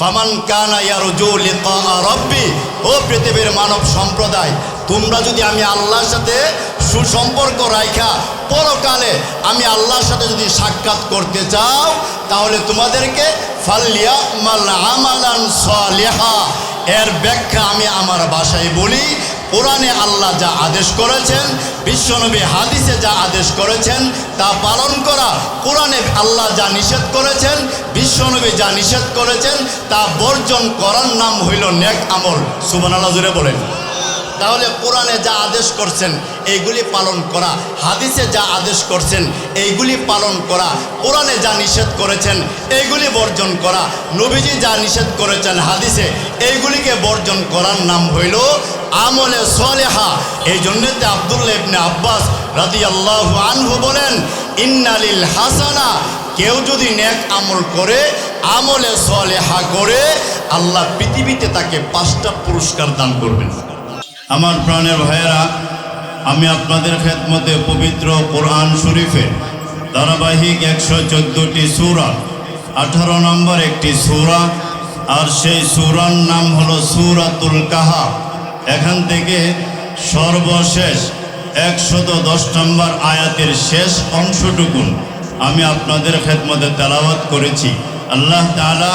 ফামান রব্বি, ও পৃথিবীর মানব সম্প্রদায়, তোমরা যদি আমি আল্লাহর সাথে সুসম্পর্ক রাখা পরকালে আমি আল্লাহর সাথে যদি সাক্ষাৎ করতে চাও, তাহলে তোমাদেরকে ফাল্লিয়া মাল্লা আমালান সালেহা, এর ব্যাখ্যা আমি আমার বাসায় বলি। কোরআনে আল্লাহ যা আদেশ করেছেন, বিশ্বনবী হাদিসে যা আদেশ করেছেন, তা পালন করা, কোরআনে আল্লাহ যা নিষেধ করেছেন, বিশ্বনবী যা নিষেধ করেছেন, তা বর্জন করার নাম হইল নেক আমল। সুবান আল্লাহ জুড়ে বলেন। তাহলে কোরআনে যা আদেশ করছেন, এইগুলি পালন করা, হাদিসে যা আদেশ করছেন, এইগুলি পালন করা, কোরআনে যা নিষেধ করেছেন, এইগুলি বর্জন করা, নবীজি যা নিষেধ করেছেন হাদিসে, এইগুলিকে বর্জন করার নাম হইল আমলে সলেহা। এই জন্যতে আবদুল্লাহ ইবনে আব্বাস রাদি আল্লাহ আনহু বলেন, ইন্নালিল হাসানা, কেউ যদি নেক আমল করে, আমলে সলেহা করে, আল্লাহ পৃথিবীতে তাকে পাঁচটা পুরস্কার দান করবেন। আমার প্রাণের ভাইয়েরা, আমি আপনাদের খেদমতে পবিত্র কোরআন শরীফের ধারাবাহিক একশো চোদ্দোটি সুরা, আঠারো নম্বর একটি সুরা, আর সেই সুরার নাম হলো সুরাতুল কাহা এখান থেকে সর্বশেষ একশত দশ নম্বর আয়াতের শেষ অংশটুকুন আমি আপনাদের খেদমতে তেলাওয়াত করেছি। আল্লাহ তাআলা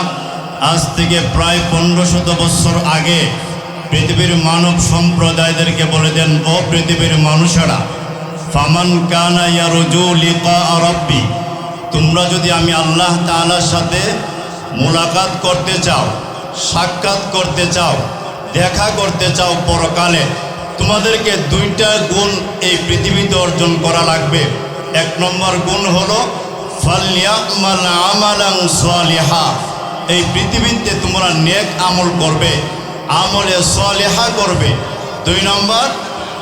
আজ থেকে প্রায় পনেরো শত বছর আগে পৃথিবীর মানব সম্প্রদায়দেরকে বলে দেন, ও পৃথিবীর মানুষেরা, ফামান কানা ইয়ারজু লিকা রব্বি, তোমরা যদি আমি আল্লাহ তাআলার সাথে মোলাকাত করতে চাও, সাক্ষাৎ করতে চাও, দেখা করতে চাও পরকালে, তোমাদেরকে দুইটা গুণ এই পৃথিবীতে অর্জন করা লাগবে। এক নম্বর গুণ হলো সালিহা, এই পৃথিবীতে তোমরা নেক আমল করবে। আমলে সালেহা করবে। দুই নম্বর,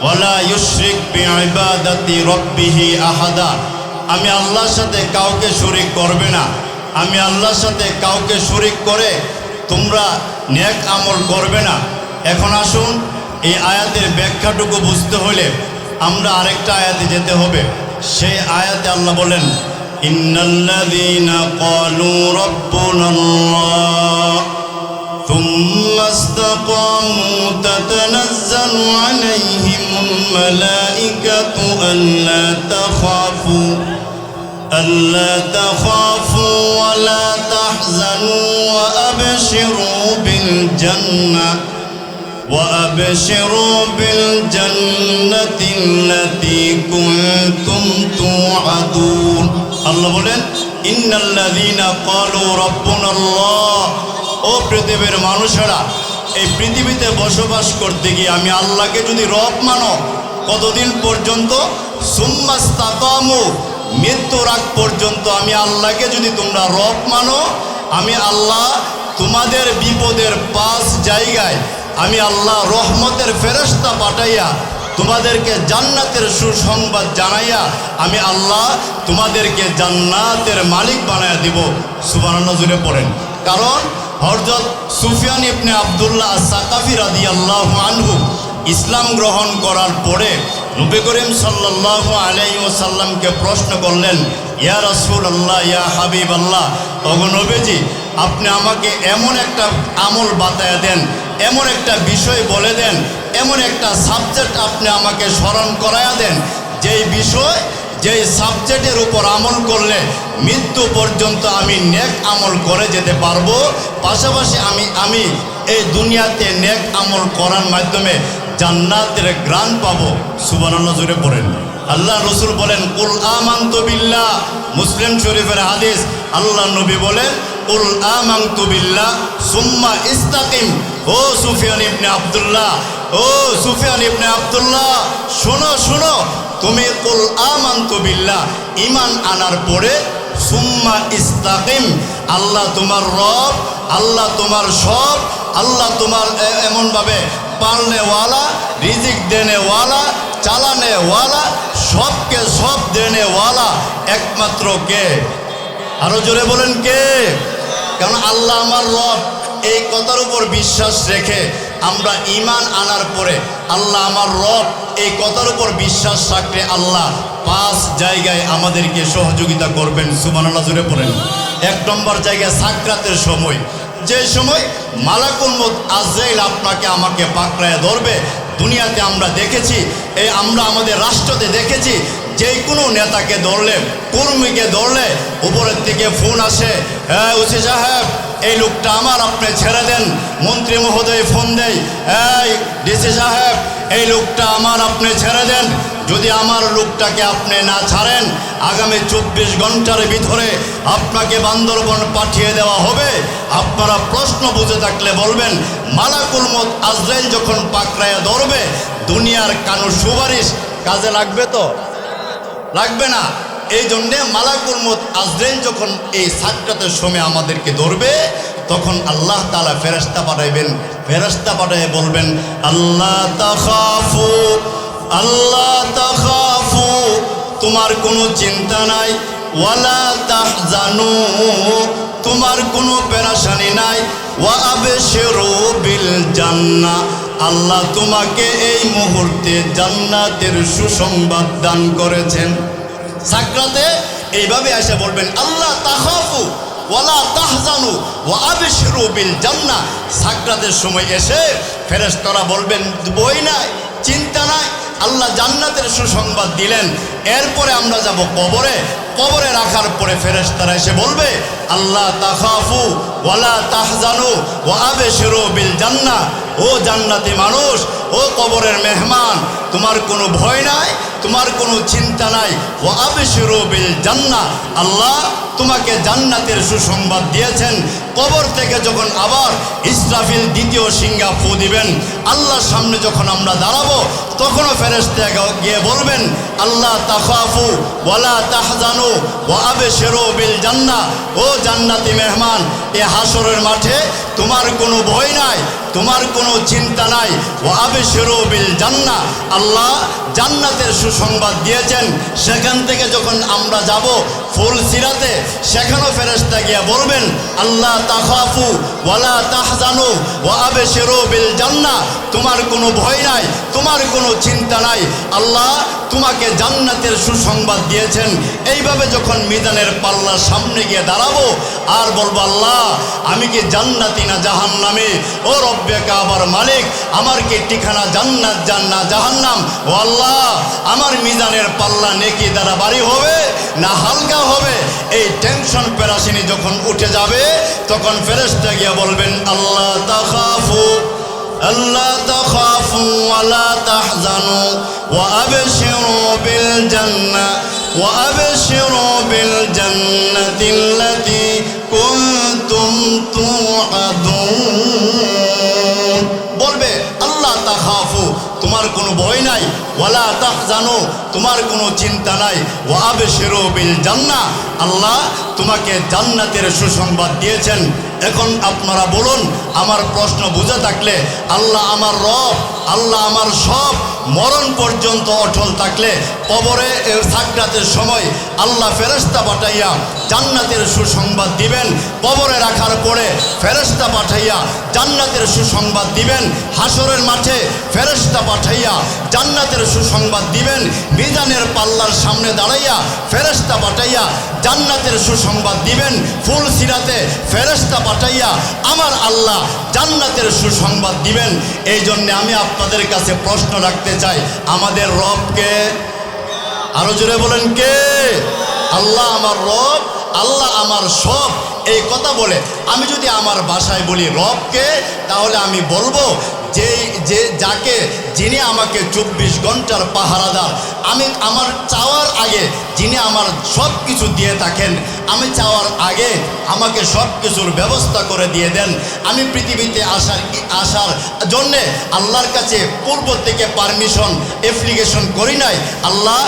ওয়ালা ইউশরিক বিইবাদাতি রব্বিহি আহাদা। আমি আল্লাহর সাথে কাউকে শরিক করবে না। আমি আল্লাহর সাথে কাউকে শরিক করে তোমরা নেক আমল করবে না। এখন আসুন, এই আয়াতের ব্যাখ্যাটুকু বুঝতে হলে আমরা আরেকটা আয়াতে যেতে হবে। সেই আয়াতে আল্লাহ বলেন, ইন্নাল্লাযীনা ক্বালু রাব্বুনাল্লাহ। ثم استقاموا تتنزل عليهم الملائكة ألا تخافوا ألا تخافوا ولا تحزنوا وأبشروا بالجنة وأبشروا بالجنة التي كنتم توعدون. الله بولن إن الذين قالوا ربنا الله ও পৃথিবীর মানুষেরা, এই পৃথিবীতে বসবাস করতে গিয়ে আমি আল্লাহকে যদি রব মানো, কতদিন পর্যন্ত? সুম্মাস্তাকামু মৃত্যুর আগ পর্যন্ত আমি আল্লাহকে যদি তোমরা রব মানো, আমি আল্লাহ তোমাদের বিপদের পাঁচ জায়গায় আমি আল্লাহ রহমতের ফেরস্তা পাঠাইয়া তোমাদেরকে জান্নাতের সুসংবাদ জানাইয়া আমি আল্লাহ তোমাদেরকে জান্নাতের মালিক বানাইয়া দিব। সুবর্ণ জুড়ে পড়েন। কারণ হরজত সুফিয়ান ইবনে আবদুল্লাহ সাকাফি রাদি আল্লাহ আনহু ইসলাম গ্রহণ করার পরে নবী করিম সাল্লাহ আলাই ওসাল্লামকে প্রশ্ন করলেন, ইয়া রসুল আল্লাহ ইয়া হাবিব আল্লাহ তখন নবীজি, আপনি আমাকে এমন একটা আমল বাতায়া দেন, এমন একটা বিষয় বলে দেন, এমন একটা সাবজেক্ট আপনি আমাকে স্মরণ করায়া দেন, যেই বিষয় যেই সাবজেক্টের উপর আমল করলে মৃত্যু পর্যন্ত আমি নেক আমল করে যেতে পারব, পাশাপাশি আমি আমি এই দুনিয়াতে নেক আমল করার মাধ্যমে জান্নাতের গ্রান পাবো। সুবর্ণ জুড়ে পড়েন। আল্লাহ রসুল বলেন, কুল আমান্ত বিল্লাহ। মুসলিম শরীফের হাদিস, আল্লাহ নবী বলেন, কুল আমান্ত বিল্লাহ, সুম্মা ইস্তাকিম। ও সুফিয়ান ইবনে আব্দুল্লাহ, ও সুফিয়ান ইবনে আব্দুল্লাহ, শোনো শোনো তুমি কুল আমান্ত বিল্লাহ ইমান আনার পরে সুম্মা ইস্তাকিম, আল্লাহ তোমার রব, আল্লাহ তোমার সব, আল্লাহ তোমার এমনভাবে পালনেওয়ালা, রিজিক দেনেওয়ালা, চালানেওয়ালা, সবকে সব দেনেওয়ালা একমাত্র কে? আরও জোরে বলেন কে? কারণ আল্লাহ আমার রব, এই কথার উপর বিশ্বাস রেখে আমরা ইমান আনার পরে আল্লাহ আমার রব এই কথার উপর বিশ্বাস রাখলে আল্লাহ পাঁচ জায়গায় আমাদেরকে সহযোগিতা করবেন সুমান জুড়ে পড়েন এক নম্বর জায়গায় সাকরাতের সময়। যে সময় মালাকুল মত আজরাইল আপনাকে আমাকে পাকড়ায় ধরবে, দুনিয়াতে আমরা দেখেছি, এই আমরা আমাদের রাষ্ট্রতে দেখেছি যে কোনো নেতাকে ধরলে, কর্মীকে ধরলে, উপরের থেকে ফোন আসে হ্যাঁ ওসি সাহেব এই লোকটা আমার আপনি ছেড়ে দেন। মন্ত্রী মহোদয় ফোন দেয়, এই ডিসি সাহেব, এই লোকটা আমার আপনি ছেড়ে দেন। যদি আমার লোকটাকে আপনি না ছাড়েন, আগামী চব্বিশ ঘণ্টার ভিতরে আপনাকে বান্দরবন পাঠিয়ে দেওয়া হবে। আপনারা প্রশ্ন বুঝে থাকলে বলবেন, মালাকুল মত আজরাইল যখন পাকড়ায় ধরবে, দুনিয়ার কানু সুপারিশ কাজে লাগবে তো? লাগবে না? এই জন্যে মালাকুল মত আজরাইল যখন এই সাক্ষাতের সময় আমাদেরকে ধরবে, তখন আল্লাহ তালা ফেরাস্তা পাঠাইবেন। ফেরাস্তা পাঠাই বলবেন, আল্লাহ তাখাফু আল্লাহ তাখাফু, তোমার কোনো চিন্তা নাই, ওয়ালা তাহজানু, তোমার কোনো পেরাশানি নাই, ওয়া আবেশেরো বিল জান্না আল্লাহ তোমাকে এই মুহূর্তে জান্নাতের সুসংবাদ দান করেছেন। সাকরাতে এইভাবে এসে বলবেন আল্লাহ তাহাফু ওয়ালা তাহজানু ওয়া আবশিরু বিল জান্নাহ। সময় এসে ফেরেশতারা বলবেন, বই নাই, চিন্তা নাই আল্লাহ জান্নাতের সুসংবাদ দিলেন। এরপরে আমরা যাব কবরে। কবরে রাখার পরে ফেরেশতারা এসে বলবে, আল্লাহ তাখাফু ওয়ালা তাহজানু ওয়া আবশিরু বিল জান্নাহ। ও জান্নাতি মানুষ, ও কবরের মেহমান, তোমার কোনো ভয় নাই, তোমার কোনো চিন্তা নাই। ও আবেশিরু বিল জান্নাহ। আল্লাহ তোমাকে জান্নাতের সুসংবাদ দিয়েছেন। কবর থেকে যখন আবার ইসরাফিল দ্বিতীয় সিঙ্গা ফু দিবেন, আল্লাহর সামনে যখন আমরা দাঁড়াবো, তখনও ফেরেস্তে গিয়ে বলবেন, আল্লাহ তাখাফু ওয়ালা তাহজানু ও শেরো বিল জান্না ও জান্নাতি মেহমান, এ হাসরের মাঠে তোমার কোনো ভয় নাই। তোমার কোনো চিন্তা নাই। ও আবেশেরো বিল জান্না আল্লাহ জান্নাতের সুসংবাদ দিয়েছেন। সেখান থেকে যখন আমরা যাব ফুল সিরাতে, সেখানেও ফেরেস্তা গিয়ে বলবেন, আল্লাহ তাখাফু ওয়ালা তাহজানু ও আবেশেরো বিল জান্না তোমার কোনো ভয় নাই, তোমার কোনো চিন্তা নাই। আল্লাহ তোমাকে জান্নাতের সুসংবাদ দিয়েছেন। এইভাবে যখন মিদানের পাল্লার সামনে গিয়ে দাঁড়াবো, আর বলব, আল্লাহ, আমি কি জান্নাতি না জাহান্নামে? ও রব্বে কাবার মালিক আমার কি ঠিকানা জান্নাত জান্না জাহান্নাম। ও আল্লাহ, আমার মিজানের পাল্লা নেকি দ্বারা বাড়ি হবে না হালকা হবে? এই টেনশন পেরাসিনি যখন উঠে যাবে, তখন ফেরেস্তা গিয়ে বলবেন, আল্লাহ তাফু আল্লাহ তাফু আল্লাহ তাহ জানু তাখাফু, আলা তাহজানু, ওয়া আবশিরু বিল জান্নাহ, ওয়া আবশিরু বিল জান্নাতিল্লাতী ওয়ালা তাহজানু তোমার কোনো চিন্তা নাই। ও আবেশেরো বিল জান্না আল্লাহ তোমাকে জান্নাতের সুসংবাদ দিয়েছেন। এখন আপনারা বলুন, আমার প্রশ্ন বুঝে থাকলে আল্লাহ আমার রব, আল্লাহ আমার সব, মরণ পর্যন্ত অটল থাকলে কবরে সাকরাতের সময় আল্লাহ ফেরেস্তা পাঠাইয়া জান্নাতের সুসংবাদ দিবেন। কবরে রাখার পরে ফেরেস্তা পাঠাইয়া জান্নাতের সুসংবাদ দিবেন। হাসরের মাঠে ফেরেস্তা পাঠাইয়া জান্নাতের সুসংবাদ দিবেন। মিজানের পাল্লার সামনে দাঁড়াইয়া ফেরেস্তা পাঠাইয়া জান্নাতের সুসংবাদ দিবেন। ফুল সিরাতে ফেরেস্তা পাঠাইয়া আমার আল্লাহ জান্নাতের সুসংবাদ দিবেন। এই জন্যে আমি আপনাদের কাছে প্রশ্ন রাখতে চাই, আমাদের রবকে আরও জোরে বলেন কে? আল্লাহ আমার রব, আল্লাহ আমার সব। এই কথা বলে, আমি যদি আমার বাসায় বলি রবকে, তাহলে আমি বলব যে যে, যাকে, যিনি আমাকে চব্বিশ ঘণ্টার পাহারাদার আমি আমার চাওয়ার আগে যিনি আমার সব কিছু দিয়ে থাকেন, আমি চাওয়ার আগে আমাকে সব কিছুর ব্যবস্থা করে দিয়ে দেন। আমি পৃথিবীতে আসার আসার জন্যে আল্লাহর কাছে পূর্ব থেকে পারমিশন অ্যাপ্লিকেশন করি নাই। আল্লাহ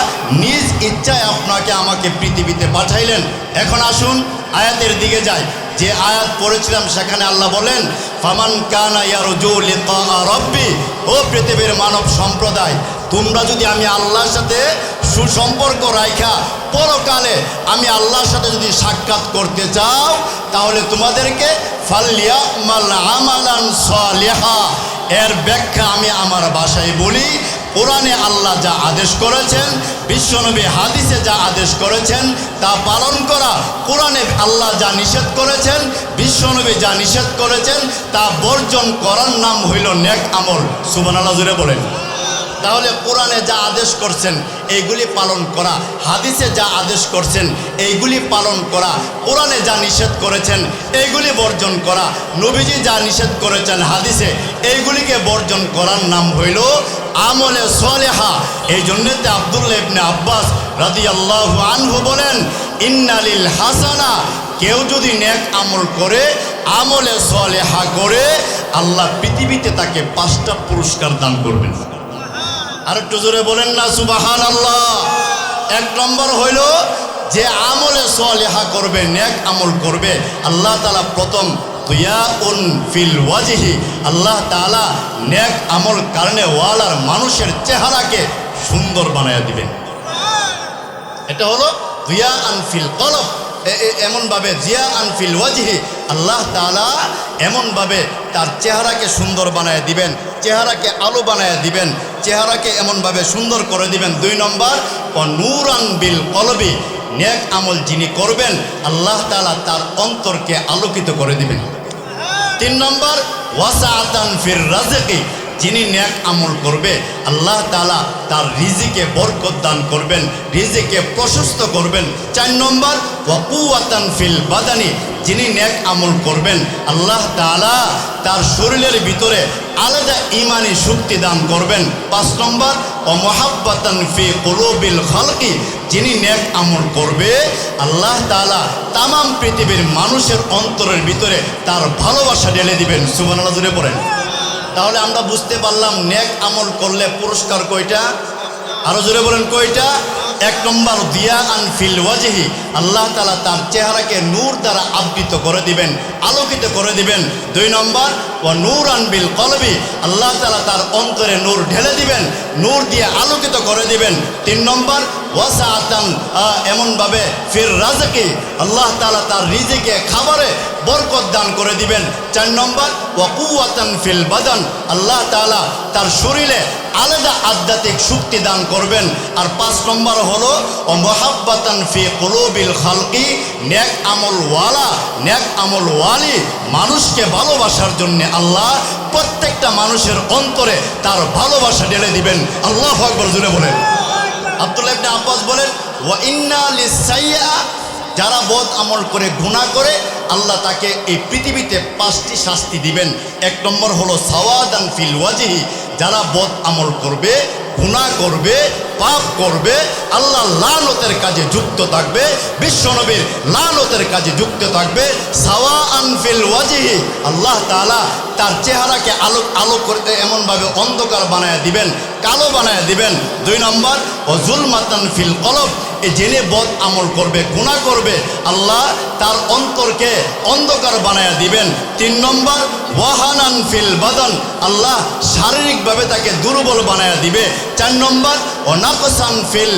নিজ ইচ্ছায় আপনাকে আমাকে পৃথিবীতে পাঠাইলেন। এখন আসুন আয়াতের দিকে যাই যে আয়াত পড়েছিলাম, সেখানে আল্লাহ বলেন, ফামান কানা রব্বি ও পৃথিবীর মানব সম্প্রদায়, তোমরা যদি আমি আল্লাহর সাথে সুসম্পর্ক রাখা পরকালে আমি আল্লাহর সাথে যদি সাক্ষাৎ করতে চাও, তাহলে তোমাদেরকে ফাল্লিয়া এর ব্যাখ্যা আমি আমার বাসায় বলি। কোরআনে আল্লাহ যা আদেশ করেছেন, বিশ্বনবী হাদিসে যা আদেশ করেছেন, তা পালন করা, কোরআনে আল্লাহ যা নিষেধ করেছেন, বিশ্বনবী যা নিষেধ করেছেন, তা বর্জন করার নাম হইল নেক আমল। সুবান আল্লাহ জুড়ে বলেন। তাহলে কোরআনে যা আদেশ করছেন, এইগুলি পালন করা। হাদিসে যা আদেশ করছেন, এইগুলি পালন করা। কোরআনে যা নিষেধ করেছেন, এইগুলি বর্জন করা। নবীজি যা নিষেধ করেছেন হাদিসে, এইগুলিকে বর্জন করার নাম হইল আমলে সলেহা। এই জন্যতে আবদুল্লাহ ইবনে আব্বাস রাদি আল্লাহ আনহু বলেন, ইন্নালিল হাসানা কেউ যদি নেক আমল করে, আমলে সলেহা করে, আল্লাহ পৃথিবীতে তাকে পাঁচটা পুরস্কার দান করবেন। আর একটু জোরে বলেন না সুবাহান আল্লাহ এক নম্বর হইল, যে আমলে সলেহা করবে ন্যাক আমল করবে, আল্লাহ তালা প্রথম ফিল আল্লাহ তালা ন্যাক আমল কারণে ওয়ালার মানুষের চেহারাকে সুন্দর বানায় দিবেন। এটা হলো জিয়া আনফিল কলব। এমনভাবে জিয়া আনফিল ওয়াজহি, আল্লাহ তালা এমনভাবে তার চেহারাকে সুন্দর বানায় দিবেন, চেহারাকে আলো বানায় দিবেন চেহারাকে এমনভাবে সুন্দর করে দিবেন। দুই নম্বর ও নূরান বিল কলবি, নেক আমল যিনি করবেন, আল্লাহ তালা তার অন্তরকে আলোকিত করে দিবেন। তিন নম্বর ওয়াসা আতান ফির রাজকি যিনি ন্যাক আমল করবে, আল্লাহ তালা তার রিজিকে বরকত দান করবেন, রিজিকে প্রশস্ত করবেন। চার নম্বর ওয়াকুয়াতান ফিল বাদানি, যিনি ন্যাক আমল করবেন, আল্লাহ তালা তার শরীরের ভিতরে আলাদা ইমানি শক্তি দান করবেন। পাঁচ নম্বর ও মহাব্বাতান ফি কলবিল খালকি, যিনি ন্যাক আমল করবে, আল্লাহ তালা তামাম পৃথিবীর মানুষের অন্তরের ভিতরে তার ভালোবাসা ঢেলে দিবেন। সুবান জুড়ে পড়েন। তাহলে আমরা বুঝতে পারলাম নেক আমল করলে পুরস্কার কয়টা? আরও জোরে বলেন কয়টা? এক নম্বর, দিয়া আনফিল ওয়াজহি। আল্লাহ তালা তার চেহারাকে নূর দ্বারা আবৃত করে দিবেন, আলোকিত করে দিবেন। দুই নম্বর ও নূর আনবিল কলবি। আল্লাহ তালা তার অন্তরে নূর ঢেলে দিবেন নূর দিয়ে আলোকিত করে দিবেন। তিন নম্বর ওয়াসা আতান এমনভাবে ফির রাজাকে, আল্লাহ তালা তার রিজিকে, খাবারে বরকত দান করে দিবেন। চার নম্বর ওয়াকুয়াতান ফিল বাদান, আল্লাহ তালা তার শরীরে আলাদা আধ্যাত্মিক শক্তি দান করবেন। আর পাঁচ নম্বর হলো ও মহাব্বাতান ফি কলবিল খালকি ন্যাক আমল ওয়ালা ন্যাক আমল ওয়ালি, মানুষকে ভালোবাসার জন্য আল্লাহ প্রত্যেকটা মানুষের অন্তরে তার ভালোবাসা ঢেলে দিবেন। আল্লাহ আকবর জুড়ে বলেন। আব্দুল্লাহ ইবনে আব্বাস বলেন, ওয়া ইন্না লিসাইয়া যারা বদ আমল করে গুণা করে, আল্লাহ তাকে এই পৃথিবীতে পাঁচটি শাস্তি দিবেন। এক নম্বর হলো সাওয়াদান ফিল ওয়াজিহি, যারা বদ আমল করবে গুণা করবে, পাপ করবে, আল্লাহ লানতের কাজে যুক্ত থাকবে, বিশ্বনবীর লানতের কাজে যুক্ত থাকবে। সাওয়া আনফিল ওয়াজিহি, আল্লাহ তাআলা তার চেহারাকে আলো আলো করতে এমনভাবে অন্ধকার বানায় দিবেন। কালো বানায় দিবেন। দুই নম্বর ও জুলমাতান ফিল কলব, এ জেনে বদ আমল করবে, গুণা করবে। আল্লাহ তার অন্তরকে অন্ধকার বানায় দিবেন। তিন নম্বর, ওয়াহানান ফিল বাদন, আল্লাহ শারীরিকভাবে তাকে দুর্বল বানায় দিবে। চার নম্বর ও নাকসান ফিল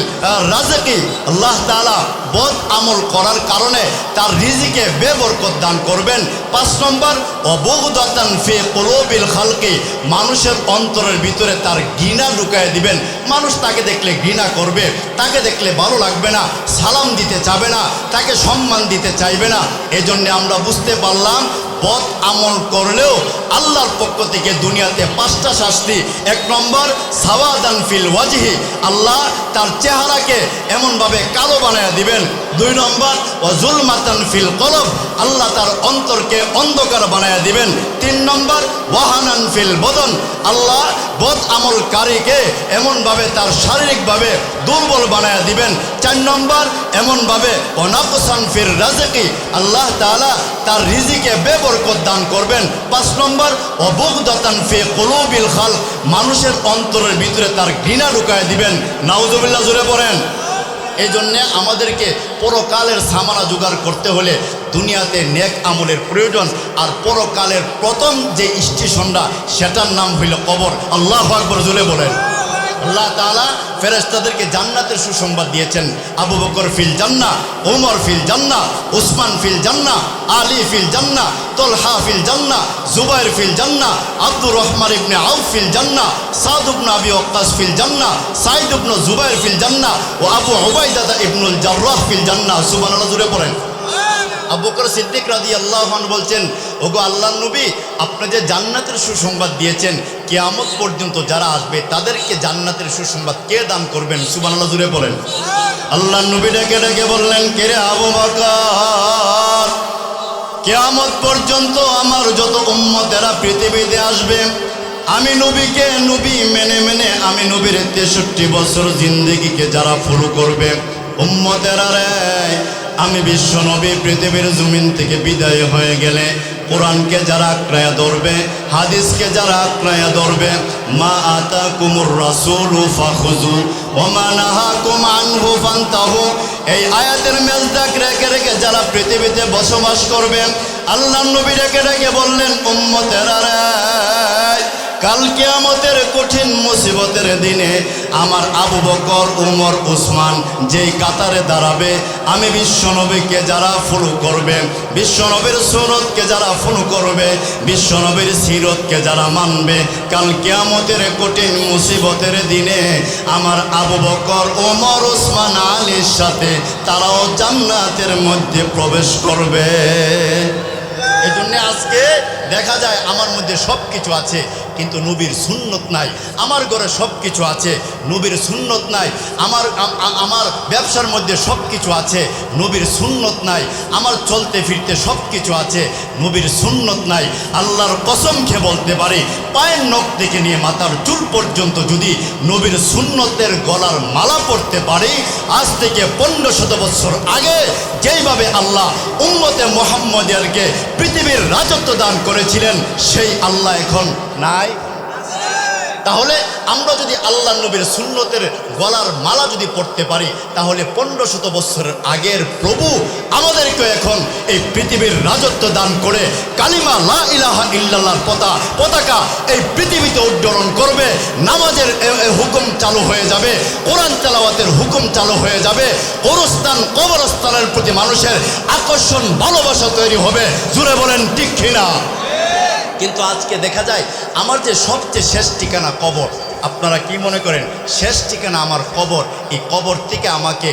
রাজাকি, আল্লাহ তালা বদ আমল করার কারণে তার রিজিকে বেবরকত দান করবেন। পাঁচ নম্বর অবগদাতান ফে কলবিল খালকে, মানুষের অন্তরের ভিতরে তার ঘৃণা ঢুকায় দিবেন। মানুষ তাকে দেখলে ঘৃণা করবে, তাকে দেখলে ভালো লাগবে না, সালাম দিতে চাবে না, তাকে সম্মান দিতে চাইবে না। এজন্য আমরা বুঝতে পারলাম পথ আমল করলেও আল্লাহর পক্ষ থেকে দুনিয়াতে পাঁচটা শাস্তি। এক নম্বর, সাওয়াদান ফিল ওয়াজহি। আল্লাহ তার চেহারাকে এমনভাবে কালো বানায় দিবেন। দুই নম্বর ও জুলমাতান ফিল কলব। আল্লাহ তার অন্তরকে অন্ধকার বানায় দিবেন। তিন নম্বর, ওয়াহানান ফিল বদন। আল্লাহ বদ আমলকারীকে এমনভাবে তার শারীরিকভাবে দুর্বল বানায় দিবেন। চার নম্বর, এমনভাবে অনাকসান ফির রাজকি আল্লাহ তাআলা তার রিজিকে বেবরকত দান করবেন। পাঁচ নম্বর অবগদাতান ফে কলবিল খাল মানুষের অন্তরের ভিতরে তার ঘৃণা ঢুকায় দিবেন। নাউজুবিল্লাহ জুড়ে পড়েন এই জন্যে আমাদেরকে পরকালের সামানা জোগাড় করতে হলে দুনিয়াতে নেক আমলের প্রয়োজন, আর পরকালের প্রথম যে স্টেশনটা, সেটার নাম হইল কবর। আল্লাহ আকবর জুড়ে বলেন। আল্লাহ তালা ফেরেস্তাদেরকে জান্নাতের সুসংবাদ দিয়েছেন। আবু বকর ফিল জান্নাহ, ওমর ফিল জান্নাহ, উসমান ফিল জান্নাহ, আলী ফিল জান্নাহ, তোলহা ফিল জান্নাহ, জুবাইর ফিল জান্না আব্দুর রহমান ইবনে আউফ ফিল জান্নাহ, সাদ ইবনে আবি ওয়াক্কাস ফিল জান্না সাইদ ইবনে জুবাইর ফিল জান্না ও আবু উবাইদা ইবনুল জাররাহ ফিল জান্না সুবহানাল্লাহ জুড়ে পড়েন। আবু বকর সিদ্দিক রাজি আল্লাহ বলছেন, ওগো আল্লাহ নবী, আপনি যে জান্নাতের সুসংবাদ দিয়েছেন কেয়ামত পর্যন্ত যারা আসবে, তাদেরকে জান্নাতের সুসংবাদ কে দান করবেন? সুবান আল্লাহ জুড়ে বলেন। আল্লাহ নবী ডেকে ডেকে বললেন, কে রে আবু বকর? কেয়ামত পর্যন্ত আমার যত উম্মতেরা পৃথিবীতে আসবে, আমি নবীকে নবী মেনে মেনে আমি নবীর তেষট্টি বছর জিন্দেগিকে যারা ফলো করবে, উম্মতেরা রে, আমি বিশ্ব নবী, পৃথিবীর জমিন থেকে বিদায় হয়ে গেলে কোরআনকে যারা আক্রায়া ধরবে, হাদিসকে যারা আক্রায়া ধরবে, মা আতা কুমুর রাসুল ফাখুজু ওমা নাহাকুম আনহু ফান্তাহু। এই আয়াতের মেজদাক রেখে রেখে যারা পৃথিবীতে বসবাস করবে, আল্লাহ নবী রেখে রেখে বললেন, উম্মতেরা রে কাল কিয়ামতের কঠিন মুসিবতের দিনে আমার আবু বকর, উমর, উসমান যেই কাতারে দাঁড়াবে, আমি বিশ্বনবীকে যারা ফলো করবে, বিশ্বনবীর সুরতকে যারা ফলো করবে, বিশ্বনবীর সিরতকে যারা মানবে, কাল কিয়ামতের কঠিন মুসিবতের দিনে আমার আবু বকর ওমর উসমান, আলীর সাথে তারাও জান্নাতের মধ্যে প্রবেশ করবে। এই আজকে দেখা যায় আমার মধ্যে সব কিছু আছে। কিন্তু নবীর সুন্নত নাই। আমার ঘরে সব কিছু আছে, নবীর সুন্নত নাই। আমার আমার ব্যবসার মধ্যে সব কিছু আছে, নবীর সুন্নত নাই। আমার চলতে ফিরতে সব কিছু আছে, নবীর সুন্নত নাই। আল্লাহর কসম খেয়ে বলতে পারি, পায়ের নখ থেকে নিয়ে মাথার চুল পর্যন্ত যদি নবীর সুন্নতের গলার মালা পড়তে পারি, আজ থেকে পনেরো শত বছর আগে যেইভাবে আল্লাহ উম্মতে মোহাম্মদিয়ারকে পৃথিবীর রাজত্ব দান করেছিলেন, সেই আল্লাহ এখন নাই, তাহলে আমরা যদি আল্লাহ নবীর সুন্নতের গলার মালা যদি পড়তে পারি, তাহলে পনেরো শত বছরের আগের প্রভু আমাদেরকে এখন এই পৃথিবীর রাজত্ব দান করে কালিমা লা ইলাহা ইল্লাল্লাহর পতা, পতাকা এই পৃথিবীতে উজ্জ্বলন করবে। নামাজের হুকুম চালু হয়ে যাবে, কোরআন তেলাওয়াতের হুকুম চালু হয়ে যাবে কবরস্থান কবরস্থানের প্রতি মানুষের আকর্ষণ, ভালোবাসা তৈরি হবে। জুড়ে বলেন ঠিক কিনা? কিন্তু আজকে দেখা যায় আমার যে সবচেয়ে শেষ ঠিকানা কবর, আপনারা কি মনে করেন? শেষ ঠিকানা আমার কবর, এই কবর থেকে আমাকে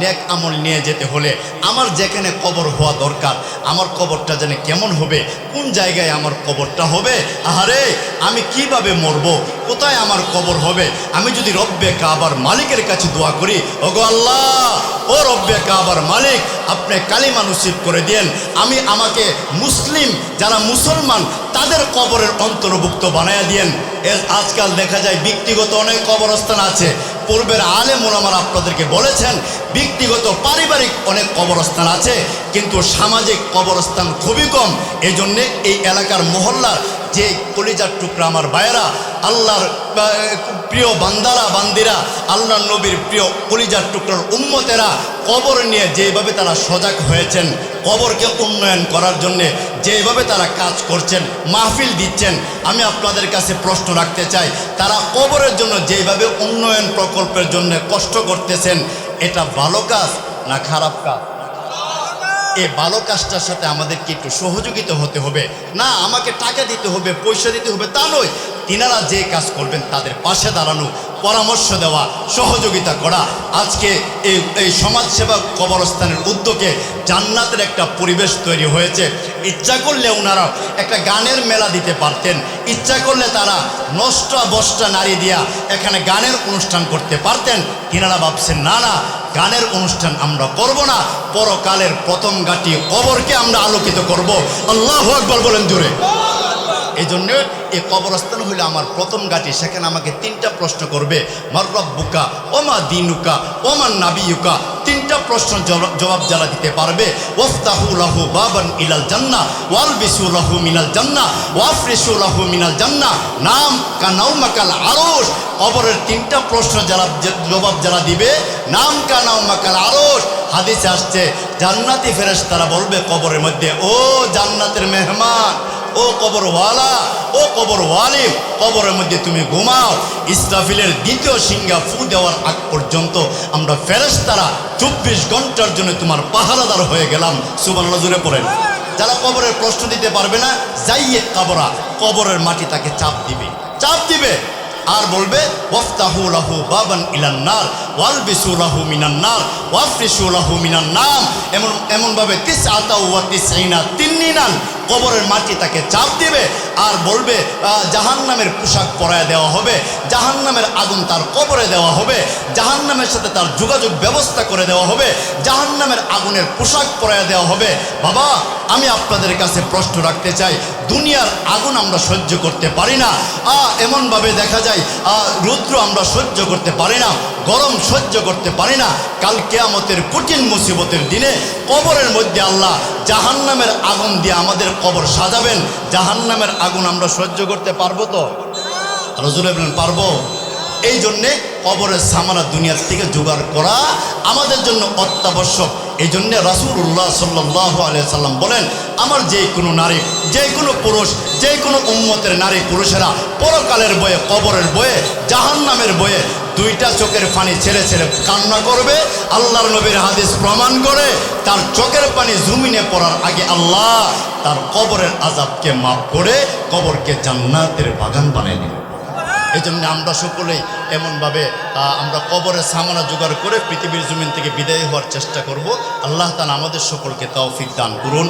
নেক আমল নিয়ে যেতে হলে আমার যেখানে কবর হওয়া দরকার, আমার কবরটা যেন কেমন হবে, কোন জায়গায় আমার কবরটা হবে? আহারে, আমি কীভাবে মরব? কোথায় আমার কবর হবে? আমি যদি রব্বে কাবার মালিকের কাছে দোয়া করি, ওগো আল্লাহ, ও রব্বে কাবার মালিক, আপনি কালিমা নসিব করে দেন আমি আমাকে মুসলিম, যারা মুসলমান তাদের কবরের অন্তর্ভুক্ত বানায় দিয়েন। এর আজকাল দেখা যায় ব্যক্তিগত অনেক কবরস্থান আছে। পূর্বের আলে মোলামার আপনাদেরকে বলেছেন, ব্যক্তিগত পারিবারিক অনেক কবরস্থান আছে, কিন্তু সামাজিক কবরস্থান খুবই কম। এই জন্যে এই এলাকার মহল্লার যে কলিজার টুকরা আমার বায়রা আল্লাহর প্রিয় বান্দারা, বান্দিরা, আল্লাহর নবীর প্রিয় কলিজার টুকরার উম্মতেরা কবর নিয়ে যেভাবে তারা সজাগ হয়েছেন, কবরকে উন্নয়ন করার জন্যে যেভাবে তারা কাজ করছেন, মাহফিল দিচ্ছেন, আমি আপনাদের কাছে প্রশ্ন রাখতে চাই, তারা কবরের জন্য যেভাবে উন্নয়ন প্রকল্পের জন্য কষ্ট করতেছেন, এটা ভালো কাজ না খারাপ কাজ? এই ভালো কাজটার সাথে আমাদেরকে একটু সহযোগিতা হতে হবে। না, আমাকে টাকা দিতে হবে, পয়সা দিতে হবে, তা নয়। তিনারা যে কাজ করবেন তাদের পাশে দাঁড়ানো, পরামর্শ দেওয়া, সহযোগিতা করা। আজকে এই এই সমাজসেবা কবরস্থানের উদ্যোগে জান্নাতের একটা পরিবেশ তৈরি হয়েছে। ইচ্ছা করলে ওনারা একটা গানের মেলা দিতে পারতেন। ইচ্ছা করলে তারা নষ্ট বস্তা নারী দিয়া এখানে গানের অনুষ্ঠান করতে পারতেন। তিনারা ভাবছেন, না না, গানের অনুষ্ঠান আমরা করব না। পরকালের প্রথম গাটি কবরকে আমরা আলোকিত করব। আল্লাহ আকবর বলেন জুড়ে এই জন্য এই কবরস্থান হইলে আমার প্রথম গাটি সেখানে আমাকে তিনটা প্রশ্ন করবে মার্রব্বুকা ওমা দিনুকা ওমান নাবিয়ুকা? তিনটা প্রশ্ন জবাব- যারা দিতে পারবে ওফতাহু লাহু বাবান ইলাল জান্না ওয়াল বিসু লাহু মিনাল জান্না ওয়াফরিসু লাহু মিনাল জান্না নাম কানাউমাকাল আরশ। কবরের তিনটা প্রশ্ন যারা জবাব যারা দিবে, নাম কানাউমাকাল আরশ? হাদিসে আসছে, জান্নাতি ফেরেশতারা বলবে কবরের মধ্যে, ও জান্নাতের মেহমান ও কবরওয়ালা, ও কবর কবরের মধ্যে তুমি ঘুমাও। ইসরাফিলের দ্বিতীয় সিংহা ফু দেওয়ার আগ পর্যন্ত আমরা ফেরেশতারা চব্বিশ ঘণ্টার জন্য তোমার পাহারাদার হয়ে গেলাম। জুড়ে পড়েন যারা কবরের প্রশ্ন দিতে পারবে না, যাইয়ে কবরা, কবরের মাটি তাকে চাপ দিবে। চাপ দিবে? আর বলবে, ওয়াফতাহু লাহু বাবান ইলান্নার ওয়ালবিসু লাহু মিনান্নার ওয়াফরিসু লাহু মিনান্নাম এমন, এমনভাবে তিস আতা ওয়া তিসঈনা তিন্নিনান কবরের মাটি তাকে চাপ দিবে আর বলবে জাহান্নামের পোশাক পরায় দেওয়া হবে, জাহান্নামের আগুন তার কবরে দেওয়া হবে, জাহান্নামের সাথে তার যোগাযোগ ব্যবস্থা করে দেওয়া হবে, জাহান্নামের আগুনের পোশাক পরায় দেওয়া হবে। বাবা, আমি আপনাদের কাছে প্রশ্ন রাখতে চাই, দুনিয়ার আগুন আমরা সহ্য করতে পারি না। আ, এমনভাবে দেখা যায় রুদ্র আমরা সহ্য করতে পারি না, গরম সহ্য করতে পারি না। কাল কেয়ামতের কঠিন মুসিবতের দিনে কবরের মধ্যে আল্লাহ জাহান্নামের আগুন দিয়ে আমাদের কবর সাজাবেন জাহান নামের আগুন আমরা সহ্য করতে পারব তো? রজুলে বলেন পারব। এই জন্যে কবরের সামানা দুনিয়ার থেকে জোগাড় করা আমাদের জন্য অত্যাবশ্যক। এই জন্যে রাসুল্লাহ সাল্লাহ সাল্লাম বলেন, আমার যে কোনো নারী, যে কোনো পুরুষ, যে কোনো উম্মতের নারী পুরুষেরা পরকালের বয়ে, কবরের বয়ে, জাহান্নামের বয়ে দুইটা চোখের পানি ছেড়ে ছেড়ে কান্না করবে, আল্লাহর নবীর হাদিস প্রমাণ করে তার চোখের পানি জমিনে পড়ার আগে আল্লাহ তার কবরের আজাবকে মাফ করে কবরকে জান্নাতের বাগান বানিয়ে দিল এই জন্য আমরা সকলেই এমনভাবে আমরা কবরের সামানা জোগাড় করে পৃথিবীর জমিন থেকে বিদায় হওয়ার চেষ্টা করব। আল্লাহ তালা আমাদের সকলকে তৌফিক দান করুন।